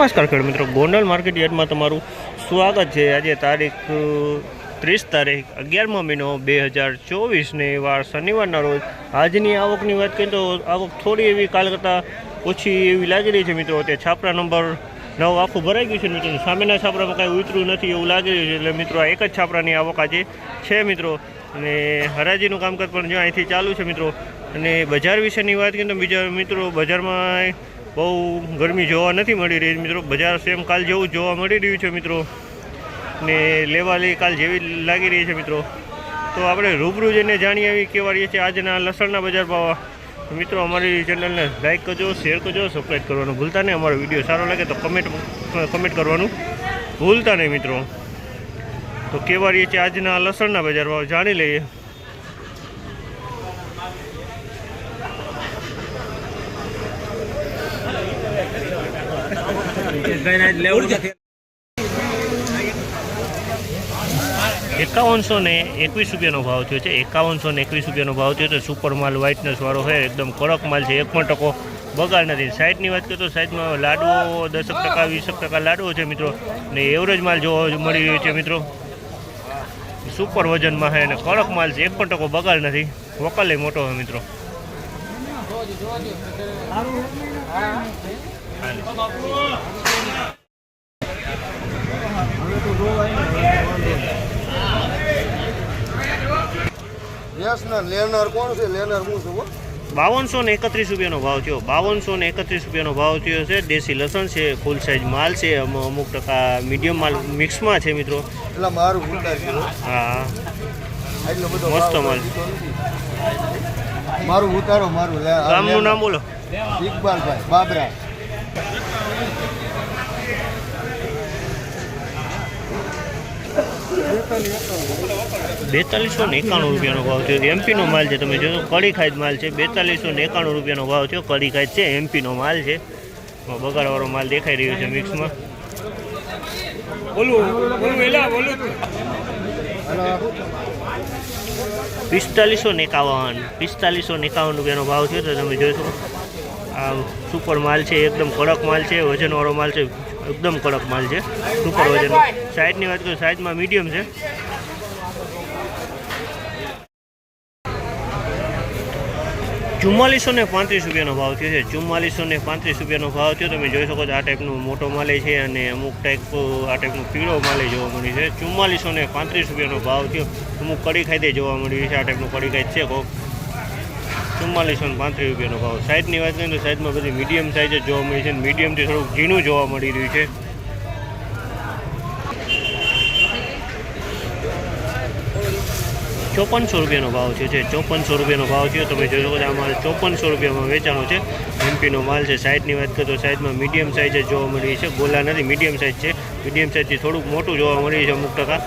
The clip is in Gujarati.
નમસ્કાર ખેડ મિત્રો. ગોંડલ માર્કેટ યાર્ડમાં તમારું સ્વાગત છે. આજે તારીખ ત્રીસ તારીખ, અગિયારમો મહિનો બે હજાર ચોવીસને વાર શનિવારના રોજ. આજની આવકની વાત કરીએ તો આવક થોડી એવી કાલ કરતાં ઓછી એવી લાગી રહી છે મિત્રો. તે છાપરા નંબર નવ આખું ભરાઈ ગયું છે મિત્રો. સામેના છાપરામાં કાંઈ ઉતર્યું નથી એવું લાગી રહ્યું છે. એટલે મિત્રો, આ એક જ છાપરાની આવક આજે છે મિત્રો. અને હરાજીનું કામકાજ પણ જો અહીંથી ચાલુ છે મિત્રો. અને બજાર વિશેની વાત કરીએ તો બીજા મિત્રો, બજારમાં બહુ ગરમી જોવા નથી મળી રહી મિત્રો. બજાર સેમ કાલ જેવું જોવા મળી રહ્યું છે મિત્રો. ને લેવાલી કાલ જેવી લાગી રહી છે મિત્રો. તો આપણે રૂબરૂ જઈને જાણી આવી કેવા રહીએ છીએ આજના લસણના બજાર ભાવ. મિત્રો, અમારી ચેનલને લાઇક કરજો શેર કરજો સબસ્ક્રાઈબ કરવાનું ભૂલતા નહીં. અમારો વીડિયો સારો લાગે તો કમેન્ટ કમેન્ટ કરવાનું ભૂલતા નહીં મિત્રો. તો કેવા રહીએ છીએ આજના લસણના બજાર ભાવ જાણી લઈએ. એકાવનસો ને એકવીસ રૂપિયાનો ભાવ થયો છે. એકાવનસો ને એકવીસ રૂપિયાનો ભાવ થયો છે. સુપર માલ વ્હાઇટનેસ વાળો છે. એકદમ કડક માલ છે. એક પણ ટકો બગાડ નથી. સાઈડની વાત કરીએ તો સાઈડમાં લાડવો દસક ટકા, વીસક ટકા લાડવો છે મિત્રો. ને એવરેજ માલ જોવા મળી રહ્યો છે મિત્રો. સુપર વજનમાં છે અને કડક માલ છે. એક પણ ટકો બગાડ નથી. વકલે મોટો છે મિત્રો. લેનર કોણ છે? લેનર હું છું બાવનસો ને એકત્રીસ રૂપિયાનો ભાવ થયો. બાવનસો ને એકત્રીસ રૂપિયાનો ભાવ થયો છે. દેશી લસણ છે ફૂલ સાઇઝ માલ છે. અમુ- અમુક ટકા મીડિયમ માલ મિક્સમાં છે મિત્રો. એટલે મારું હા. મસ્ત માલ. મારું ઉતારો મારું. નામ બોલો. ઇકબાલભાઈ બાબરા. બેતાલીસો એકાણું રૂપિયાનો ભાવ થયો. એમપીનો માલ છે તમે જોશો કડી ખાઈદ માલ છે. બેતાલીસો ને એકાણું રૂપિયાનો ભાવ થયો. કડી ખાઈદ છે એમપીનો માલ છે. બગાડવાળો માલ દેખાઈ રહ્યો છે મિક્સમાં. પિસ્તાલીસો એકાવન પિસ્તાલીસો એકાવન રૂપિયાનો ભાવ થયો તો તમે જોઈ શકો આ સુપર માલ છે, એકદમ કડક માલ છે, વજનવાળો માલ છે, એકદમ કડક માલ છે, સુપર વજન. સાઈઝની વાત કરું સાઈઝમાં મીડિયમ છે. ચુમ્માલીસો ને પાંત્રીસ રૂપિયાનો ભાવ થયો છે. ચુમ્માલીસો ને પાંત્રીસ રૂપિયાનો ભાવ થયો. તમે જોઈ શકો છો આ ટાઈપનું મોટો માલે છે અને અમુક ટાઈપ, આ ટાઈપનું પીળો માલે જોવા મળી છે. ચુમ્માલીસો ને પાંત્રીસ રૂપિયાનો ભાવ થયો. અમુક કડી ખાઈદે જોવા મળ્યું છે. આ ટાઈપનું કડી ખાઈદ છે કોક. ચુમ્માલીસો ને પાંત્રીસ રૂપિયાનો ભાવ. સાઈઝની વાત કરીએ તો સાઈઝમાં બધી મીડિયમ સાઈઝ જ જોવા મળી છે મીડિયમથી થોડુંક ઝીણું જોવા મળી રહ્યું છે. ચોપનસો રૂપિયાનો ભાવ છે, જે ચોપનસો રૂપિયાનો ભાવ છે, તમે જોઈ શકો છો માલ ચોપનસો રૂપિયામાં વેચાણો છે. એમપીનો માલ છે સાઈઝની વાત કરીએ તો સાઈઝમાં મીડિયમ સાઈઝ જ જોવા મળી છે. ગોલા નથી મીડિયમ સાઈઝ છે. મીડિયમ સાઈઝથી થોડુંક મોટું જોવા મળી છે અમુક ટકા.